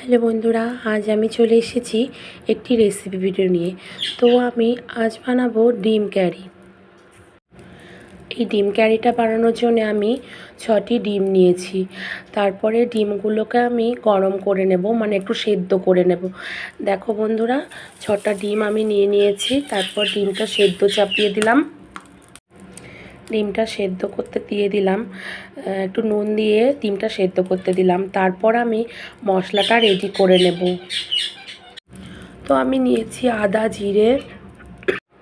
Hello বন্ধুরা, আজ আমি চলে এসেছি একটি রেসিপি ভিডিও নিয়ে। তো আমি আজ বানাবো ডিম ক্যারি। এই ডিম ক্যারিটা বানানোর জন্য আমি ছটি ডিম নিয়েছি। তারপরে ডিমগুলোকে আমি গরম করে নেব মানে একটু সেদ্ধ করে নেব। দেখো বন্ধুরা, ছটা ডিম আমি নিয়ে নিয়েছি, তারপর ডিমটা সেদ্ধ চাপিয়ে দিলাম। ডিমটা সেদ্ধ করতে দিয়ে দিলাম। একটু নুন দিয়ে ডিমটা সেদ্ধ করতে দিলাম। তারপর আমি মশলাটা রেডি করে নেব। তো আমি নিয়েছি আদা, জিরে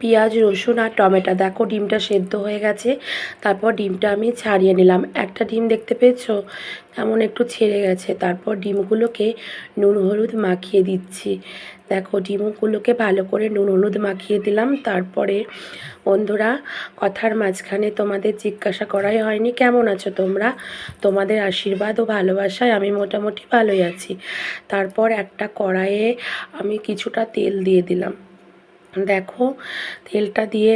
পেঁয়াজ, রসুন আর টমেটো। দেখো, ডিমটা সেদ্ধ হয়ে গেছে। তারপর ডিমটা আমি ছাড়িয়ে নিলাম। একটা ডিম দেখতে পেয়েছ? এমন একটু ছেড়ে গেছে। তারপর ডিমগুলোকে নুন, হলুদ মাখিয়ে দিচ্ছি। দেখো, ডিমগুলোকে ভালো করে নুন, হলুদ মাখিয়ে দিলাম। তারপরে বন্ধুরা, কথার মাঝখানে তোমাদের জিজ্ঞাসা করাই হয়নি। কেমন আছো তোমরা? তোমাদের আশীর্বাদ ও ভালোবাসায় আমি মোটামুটি ভালোই আছি। তারপর একটা কড়াইয়ে আমি কিছুটা তেল দিয়ে দিলাম। দেখো, তেলটা দিয়ে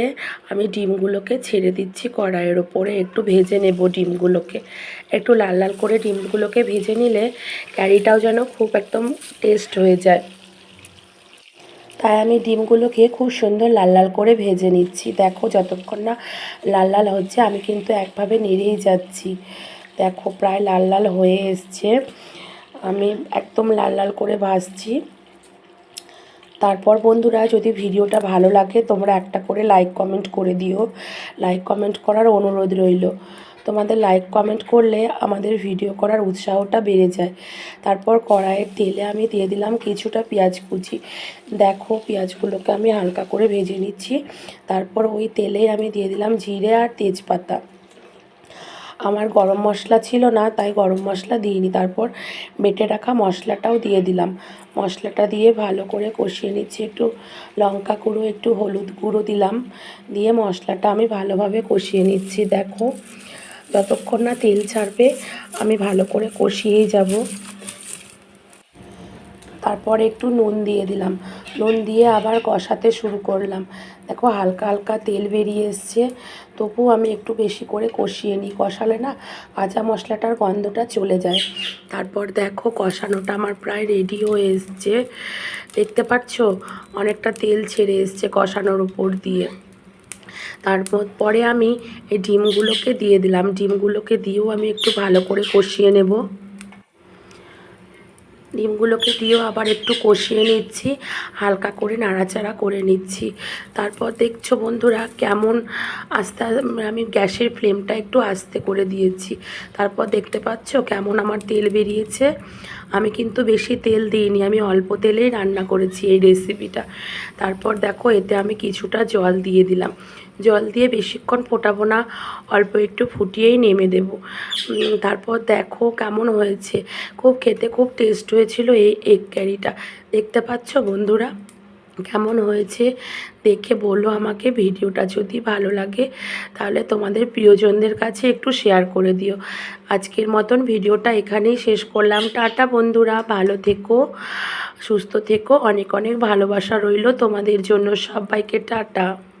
আমি ডিমগুলোকে ছেড়ে দিচ্ছি কড়াইয়ের ওপরে। একটু ভেজে নেব ডিমগুলোকে। একটু লাল লাল করে ডিমগুলোকে ভেজে নিলে ক্যারিটাও যেন খুব একদম টেস্ট হয়ে যায়। তাই আমি ডিমগুলোকে খুব সুন্দর লাল লাল করে ভেজে নিচ্ছি। দেখো, যতক্ষণ না লাল লাল হচ্ছে, আমি কিন্তু একভাবে নেড়েই যাচ্ছি। দেখো, প্রায় লাল লাল হয়ে এসছে। আমি একদম লাল লাল করে ভাজছি। তারপর বন্ধুরা যদি ভিডিওটা ভালো লাগে, তোমরা একটা করে লাইক কমেন্ট করে দিও। লাইক কমেন্ট করার অনুরোধ রইল। তোমাদের লাইক কমেন্ট করলে আমাদের ভিডিও করার উৎসাহটা বেড়ে যায়। তারপর কড়াইয়ের তেলে আমি দিয়ে দিলাম কিছুটা পেঁয়াজ কুচি। দেখো পেঁয়াজগুলোকে আমি হালকা করে ভেজে নিচ্ছি। তারপর ওই তেলে আমি দিয়ে দিলাম জিরে আর তেজপাতা। আমার গরম মশলা ছিল না, তাই গরম মশলা দিইনি। তারপর বেটে রাখা মশলাটাও দিয়ে দিলাম। মশলাটা দিয়ে ভালো করে কষিয়ে নিচ্ছি, একটু লঙ্কা গুঁড়ো, একটু হলুদ গুঁড়ো দিলাম। দিয়ে মশলাটা আমি ভালোভাবে কষিয়ে নিচ্ছি। দেখো, যতক্ষণ না তেল ছাড়বে, আমি ভালো করে কষিয়েই যাব। তারপর একটু নুন দিয়ে দিলাম। নুন দিয়ে আবার কষাতে শুরু করলাম। দেখো হালকা হালকা তেল বেরিয়ে এসছে। তবুও আমি একটু বেশি করে কষিয়ে নিই। কষালে না কাঁচা মশলাটার গন্ধটা চলে যায়। তারপর দেখো কষানোটা আমার প্রায় রেডি হয়ে এসছে। দেখতে পাচ্ছ? অনেকটা তেল ছেড়ে এসছে কষানোর উপর দিয়ে। তারপর পরে আমি এই ডিমগুলোকে দিয়ে দিলাম। ডিমগুলোকে দিয়েও আমি একটু ভালো করে কষিয়ে নেব। ডিমগুলোকে দিয়েও আবার একটু কষিয়ে নিচ্ছি, হালকা করে নাড়াচাড়া করে নিচ্ছি। তারপর দেখছ বন্ধুরা কেমন আস্তে আমি গ্যাসের ফ্লেমটা একটু আস্তে করে দিয়েছি। তারপর দেখতে পাচ্ছ কেমন আমার তেল বেরিয়েছে। আমি কিন্তু বেশি তেল দিইনি, আমি অল্প তেলেই রান্না করেছি এই রেসিপিটা তারপর দেখো এতে আমি কিছুটা জল দিয়ে দিলাম। জল দিয়ে বেশিক্ষণ ফোটাবো না, অল্প একটু ফুটিয়েই নেমে দেব। তারপর দেখো কেমন হয়েছে। খুব খেতে খুব টেস্ট হয়েছিল এই এগ ক্যারিটা দেখতে পাচ্ছ বন্ধুরা? কেমন হয়েছে? দেখে বলো আমাকে ভিডিওটা যদি ভালো লাগে, তাহলে তোমাদের প্রিয়জনদের কাছে একটু শেয়ার করে দিও। আজকের মতন ভিডিওটা এখানেই শেষ করলাম। টাটা বন্ধুরা, ভালো থেকো, সুস্থ থেকো। অনেক অনেক ভালোবাসা রইল তোমাদের জন্য। সবাইকে টাটা।